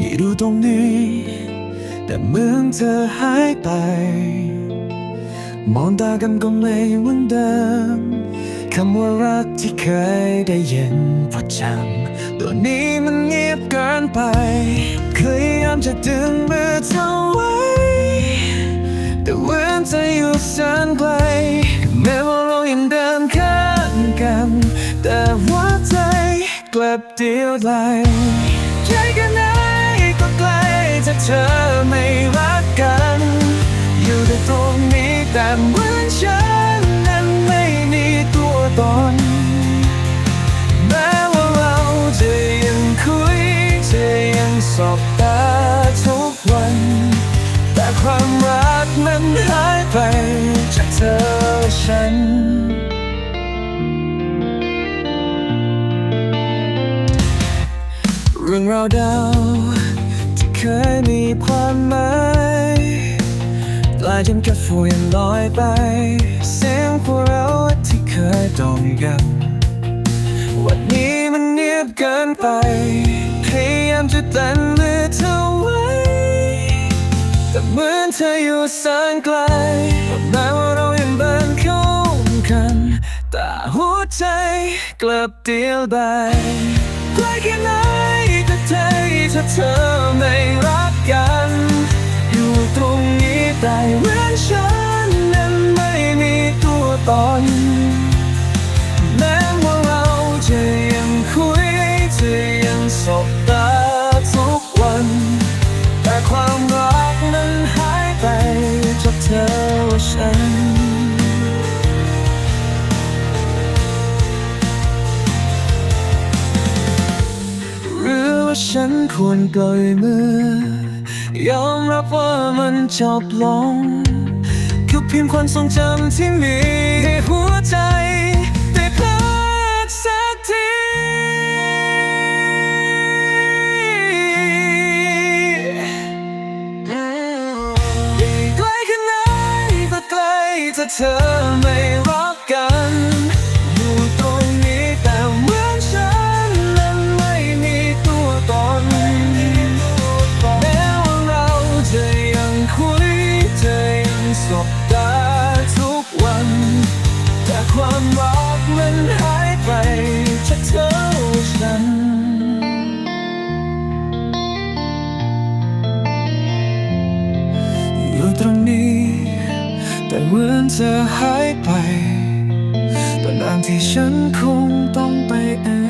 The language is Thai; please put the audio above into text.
ที่ตรงนี้ แต่เมืองเธอหายไป มองตากันก็ไม่เหมือนเดิมคำว่ารักที่เคยได้ยินพอจำตัวนี้มันเงียบเกินไปพยายามจะดึงมือเธอไว้ แต่เหมือนเธออยู่แสนไกลแม้ว่าเรายังเดินข้างกัน แต่ว่าใจกลับเดียวดาย แต่เหมือนฉันนั้นไม่มีตัวตน แม้ว่าเราจะยังคุยจะยังสอบตาทุกวัน แต่ความรักนั้นหายไปจากเธอฉันเรื่องราวดาวที่เคยมีความหมายายเป็นแค่ฝุ่นลอยไป เสียงพวกเราที่เคยด่งดังวันนี้มันเงียบเกินไป พยายามจะตันมือเธอไว้ แต่เหมือนเธออยู่แสนไกลแม้ว่าเรายังเดินเข้ากัน แต่หัวใจกลับเดียวดายใกล้แค่ไหนก็ใจถ้าเธอ ฉันนั้นไม่มีตัวตนแม้ว่าเราจะยังคุยจะยังสบตาทุกวัน แต่ความรักนั้นหายไปจากเธอและฉันหรือว่าฉันควรเกยมือ ยอมรับว่ามันจบลง คือเพียงความทรงจำที่มีให้หัวใจได้พักสักทีใกล้แค่ไหนก็ใกล้ถ้าเธอไม่ นี้ แต่เหมือนจะหายไปตอนนั้นที่ฉันคงต้องไปเอง